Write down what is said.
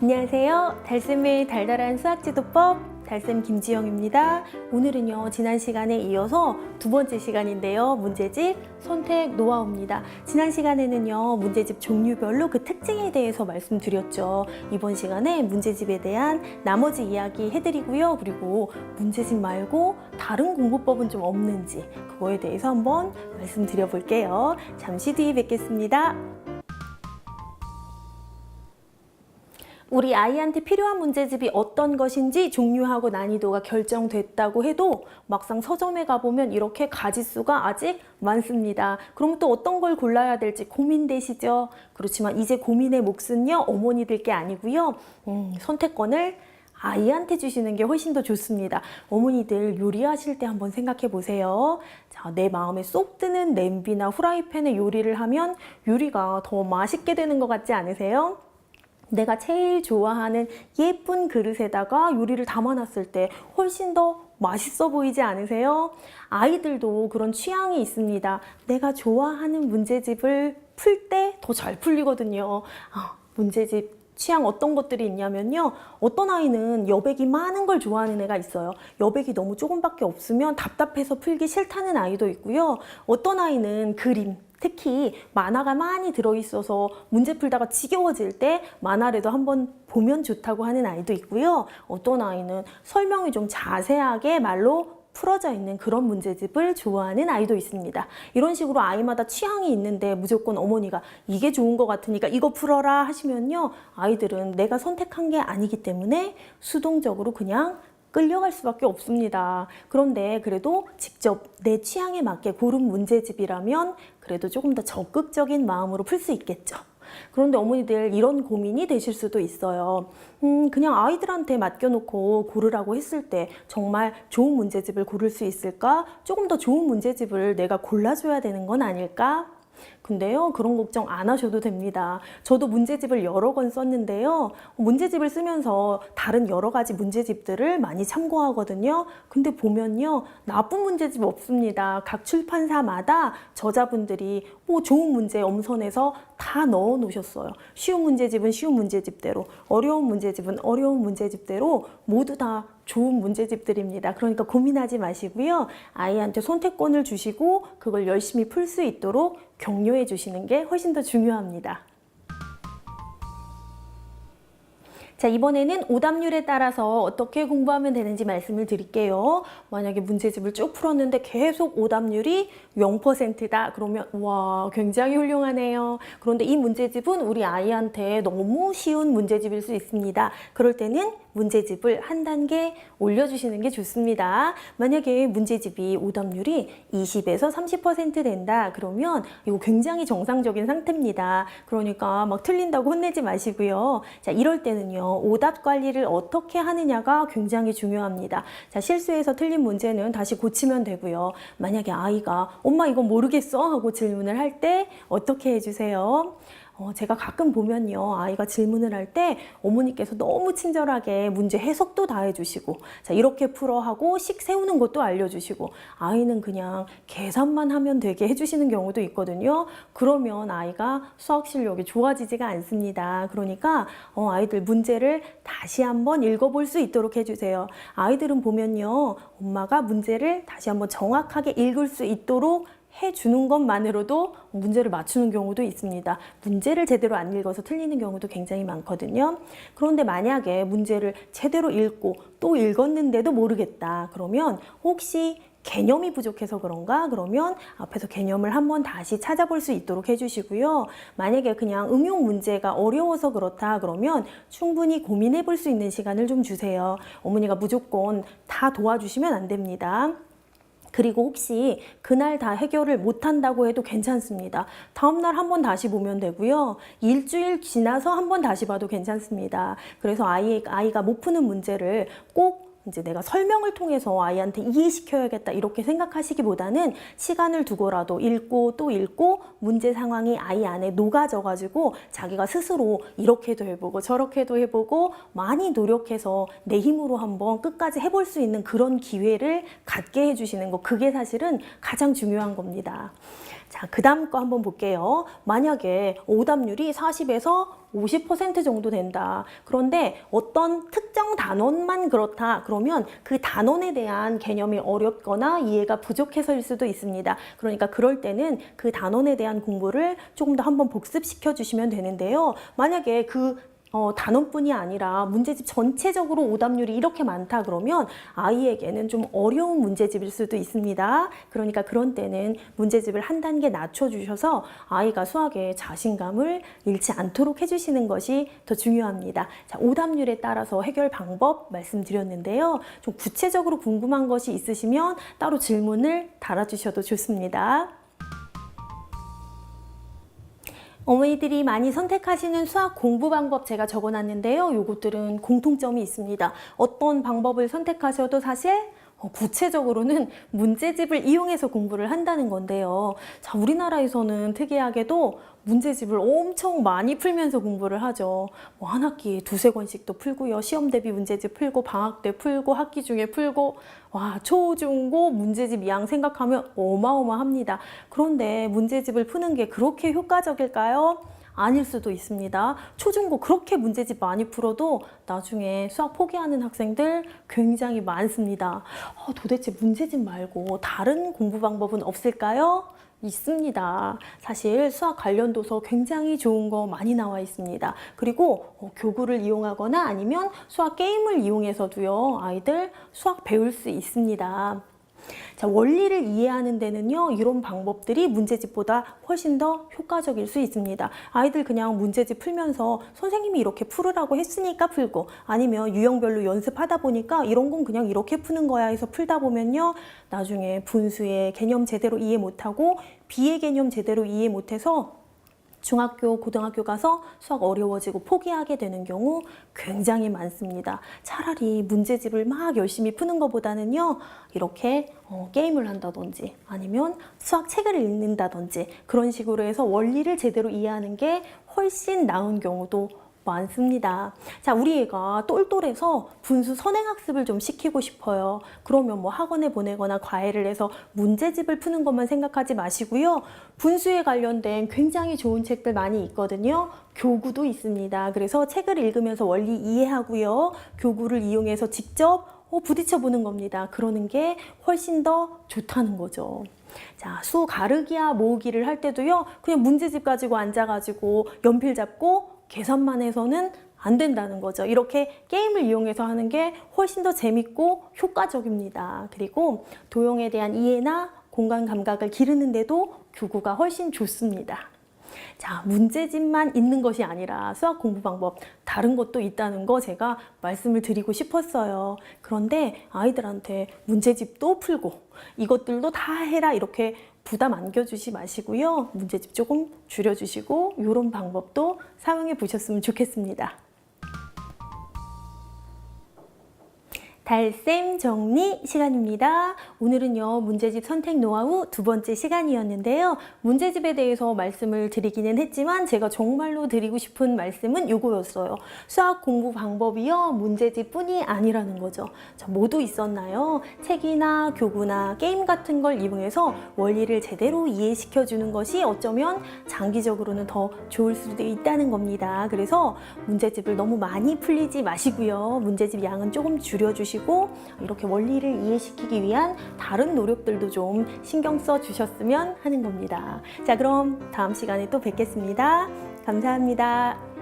안녕하세요. 달쌤의 달달한 수학지도법 달쌤 김지영입니다. 오늘은요, 지난 시간에 이어서 두 번째 시간인데요. 문제집 선택 노하우입니다. 지난 시간에는요, 문제집 종류별로 그 특징에 대해서 말씀드렸죠. 이번 시간에 문제집에 대한 나머지 이야기 해드리고요. 그리고 문제집 말고 다른 공부법은 좀 없는지 그거에 대해서 한번 말씀드려 볼게요. 잠시 뒤에 뵙겠습니다. 우리 아이한테 필요한 문제집이 어떤 것인지 종류하고 난이도가 결정됐다고 해도 막상 서점에 가보면 이렇게 가지수가 아직 많습니다. 그럼 또 어떤 걸 골라야 될지 고민되시죠? 그렇지만 이제 고민의 몫은요, 어머니들 게 아니고요, 음, 선택권을 아이한테 주시는 게 훨씬 더 좋습니다. 어머니들 요리하실 때 한번 생각해 보세요. 자, 내 마음에 쏙 드는 냄비나 후라이팬에 요리를 하면 요리가 더 맛있게 되는 것 같지 않으세요? 내가 제일 좋아하는 예쁜 그릇에다가 요리를 담아놨을 때 훨씬 더 맛있어 보이지 않으세요? 아이들도 그런 취향이 있습니다. 내가 좋아하는 문제집을 풀 때 더 잘 풀리거든요. 아, 문제집 취향 어떤 것들이 있냐면요. 어떤 아이는 여백이 많은 걸 좋아하는 애가 있어요. 여백이 너무 조금밖에 없으면 답답해서 풀기 싫다는 아이도 있고요. 어떤 아이는 그림, 특히 만화가 많이 들어있어서 문제 풀다가 지겨워질 때 만화라도 한번 보면 좋다고 하는 아이도 있고요. 어떤 아이는 설명이 좀 자세하게 말로 풀어져 있는 그런 문제집을 좋아하는 아이도 있습니다. 이런 식으로 아이마다 취향이 있는데 무조건 어머니가 이게 좋은 것 같으니까 이거 풀어라 하시면요. 아이들은 내가 선택한 게 아니기 때문에 수동적으로 그냥 끌려갈 수밖에 없습니다. 그런데 그래도 직접 내 취향에 맞게 고른 문제집이라면 그래도 조금 더 적극적인 마음으로 풀 수 있겠죠. 그런데 어머니들 이런 고민이 되실 수도 있어요. 음, 그냥 아이들한테 맡겨놓고 고르라고 했을 때 정말 좋은 문제집을 고를 수 있을까? 조금 더 좋은 문제집을 내가 골라줘야 되는 건 아닐까? 근데요, 그런 걱정 안 하셔도 됩니다. 저도 문제집을 여러 권 썼는데요. 문제집을 쓰면서 다른 여러 가지 문제집들을 많이 참고하거든요. 근데 보면요, 나쁜 문제집 없습니다. 각 출판사마다 저자분들이 뭐 좋은 문제 엄선해서 다 넣어 놓으셨어요. 쉬운 문제집은 쉬운 문제집대로, 어려운 문제집은 어려운 문제집대로 모두 다 좋은 문제집들입니다. 그러니까 고민하지 마시고요. 아이한테 선택권을 주시고 그걸 열심히 풀 수 있도록 격려해 주시는 게 훨씬 더 중요합니다. 자, 이번에는 오답률에 따라서 어떻게 공부하면 되는지 말씀을 드릴게요. 만약에 문제집을 쭉 풀었는데 계속 오답률이 0%다. 그러면, 와, 굉장히 훌륭하네요. 그런데 이 문제집은 우리 아이한테 너무 쉬운 문제집일 수 있습니다. 그럴 때는 문제집을 한 단계 올려주시는 게 좋습니다. 만약에 문제집이 오답률이 20에서 30% 된다. 그러면 이거 굉장히 정상적인 상태입니다. 그러니까 막 틀린다고 혼내지 마시고요. 자, 이럴 때는요. 오답 관리를 어떻게 하느냐가 굉장히 중요합니다. 자, 실수해서 틀린 문제는 다시 고치면 되고요. 만약에 아이가 엄마 이거 모르겠어 하고 질문을 할 때 어떻게 해주세요? 어, 제가 가끔 보면요. 아이가 질문을 할 때 어머니께서 너무 친절하게 문제 해석도 다 해주시고, 자, 이렇게 풀어 하고 식 세우는 것도 알려주시고, 아이는 그냥 계산만 하면 되게 해주시는 경우도 있거든요. 그러면 아이가 수학 실력이 좋아지지가 않습니다. 그러니까, 어, 아이들 문제를 다시 한번 읽어볼 수 있도록 해주세요. 아이들은 보면요. 엄마가 문제를 다시 한번 정확하게 읽을 수 있도록 해주는 것만으로도 문제를 맞추는 경우도 있습니다. 문제를 제대로 안 읽어서 틀리는 경우도 굉장히 많거든요. 그런데 만약에 문제를 제대로 읽고 또 읽었는데도 모르겠다. 그러면 혹시 개념이 부족해서 그런가? 그러면 앞에서 개념을 한번 다시 찾아볼 수 있도록 해주시고요. 만약에 그냥 응용 문제가 어려워서 그렇다 그러면 충분히 고민해 볼 수 있는 시간을 좀 주세요. 어머니가 무조건 다 도와주시면 안 됩니다. 그리고 혹시 그날 다 해결을 못한다고 해도 괜찮습니다. 다음날 한 번 다시 보면 되고요. 일주일 지나서 한 번 다시 봐도 괜찮습니다. 그래서 아이, 아이가 못 푸는 문제를 꼭 이제 내가 설명을 통해서 아이한테 이해시켜야겠다 이렇게 생각하시기보다는 시간을 두고라도 읽고 또 읽고 문제 상황이 아이 안에 녹아져 가지고 자기가 스스로 이렇게도 해보고 저렇게도 해보고 많이 노력해서 내 힘으로 한번 끝까지 해볼 수 있는 그런 기회를 갖게 해주시는 거 그게 사실은 가장 중요한 겁니다. 자, 그 다음 거 한번 볼게요. 만약에 오답률이 40에서 50% 정도 된다. 그런데 어떤 특정 단원만 그렇다. 그러면 그 단원에 대한 개념이 어렵거나 이해가 부족해서일 수도 있습니다. 그러니까 그럴 때는 그 단원에 대한 공부를 조금 더 한번 복습시켜 주시면 되는데요. 만약에 그 어, 단원뿐이 아니라 문제집 전체적으로 오답률이 이렇게 많다 그러면 아이에게는 좀 어려운 문제집일 수도 있습니다. 그러니까 그런 때는 문제집을 한 단계 낮춰주셔서 아이가 수학에 자신감을 잃지 않도록 해주시는 것이 더 중요합니다. 자, 오답률에 따라서 해결 방법 말씀드렸는데요. 좀 구체적으로 궁금한 것이 있으시면 따로 질문을 달아주셔도 좋습니다. 어머니들이 많이 선택하시는 수학 공부 방법 제가 적어놨는데요. 요것들은 공통점이 있습니다. 어떤 방법을 선택하셔도 사실 어, 구체적으로는 문제집을 이용해서 공부를 한다는 건데요. 자, 우리나라에서는 특이하게도 문제집을 엄청 많이 풀면서 공부를 하죠. 뭐 한 학기에 두세 권씩도 풀고요. 시험 대비 문제집 풀고, 방학 때 풀고, 학기 중에 풀고, 와, 초, 중, 고 문제집 양 생각하면 어마어마합니다. 그런데 문제집을 푸는 게 그렇게 효과적일까요? 아닐 수도 있습니다. 초중고 그렇게 문제집 많이 풀어도 나중에 수학 포기하는 학생들 굉장히 많습니다. 어, 도대체 문제집 말고 다른 공부 방법은 없을까요? 있습니다. 사실 수학 관련 도서 굉장히 좋은 거 많이 나와 있습니다. 그리고 어, 교구를 이용하거나 아니면 수학 게임을 이용해서도요, 아이들 수학 배울 수 있습니다. 자, 원리를 이해하는 데는요, 이런 방법들이 문제집보다 훨씬 더 효과적일 수 있습니다. 아이들 그냥 문제집 풀면서 선생님이 이렇게 풀으라고 했으니까 풀고, 아니면 유형별로 연습하다 보니까 이런 건 그냥 이렇게 푸는 거야 해서 풀다 보면요, 나중에 분수의 개념 제대로 이해 못하고, 비의 개념 제대로 이해 못해서 중학교, 고등학교 가서 수학 어려워지고 포기하게 되는 경우 굉장히 많습니다. 차라리 문제집을 막 열심히 푸는 것보다는요, 이렇게 어, 게임을 한다든지 아니면 수학 책을 읽는다든지 그런 식으로 해서 원리를 제대로 이해하는 게 훨씬 나은 경우도 많습니다. 자, 우리 애가 똘똘해서 분수 선행학습을 좀 시키고 싶어요. 그러면 뭐 학원에 보내거나 과외를 해서 문제집을 푸는 것만 생각하지 마시고요. 분수에 관련된 굉장히 좋은 책들 많이 있거든요. 교구도 있습니다. 그래서 책을 읽으면서 원리 이해하고요. 교구를 이용해서 직접 어, 부딪혀 보는 겁니다. 그러는 게 훨씬 더 좋다는 거죠. 자, 수 가르기야 모으기를 할 때도요, 그냥 문제집 가지고 앉아가지고 연필 잡고 계산만 해서는 안 된다는 거죠. 이렇게 게임을 이용해서 하는 게 훨씬 더 재밌고 효과적입니다. 그리고 도형에 대한 이해나 공간 감각을 기르는데도 교구가 훨씬 좋습니다. 자, 문제집만 있는 것이 아니라 수학 공부 방법 다른 것도 있다는 거 제가 말씀을 드리고 싶었어요. 그런데 아이들한테 문제집도 풀고 이것들도 다 해라 이렇게 부담 안겨주지 마시고요. 문제집 조금 줄여주시고 이런 방법도 사용해 보셨으면 좋겠습니다. 달쌤 정리 시간입니다. 오늘은요, 문제집 선택 노하우 두 번째 시간이었는데요. 문제집에 대해서 말씀을 드리기는 했지만 제가 정말로 드리고 싶은 말씀은 요거였어요. 수학 공부 방법이요, 문제집 뿐이 아니라는 거죠. 자, 모두 있었나요? 책이나 교구나 게임 같은 걸 이용해서 원리를 제대로 이해시켜 주는 것이 어쩌면 장기적으로는 더 좋을 수도 있다는 겁니다. 그래서 문제집을 너무 많이 풀리지 마시고요. 문제집 양은 조금 줄여 주시고 이렇게 원리를 이해시키기 위한 다른 노력들도 좀 신경 써 주셨으면 하는 겁니다. 자, 그럼 다음 시간에 또 뵙겠습니다. 감사합니다.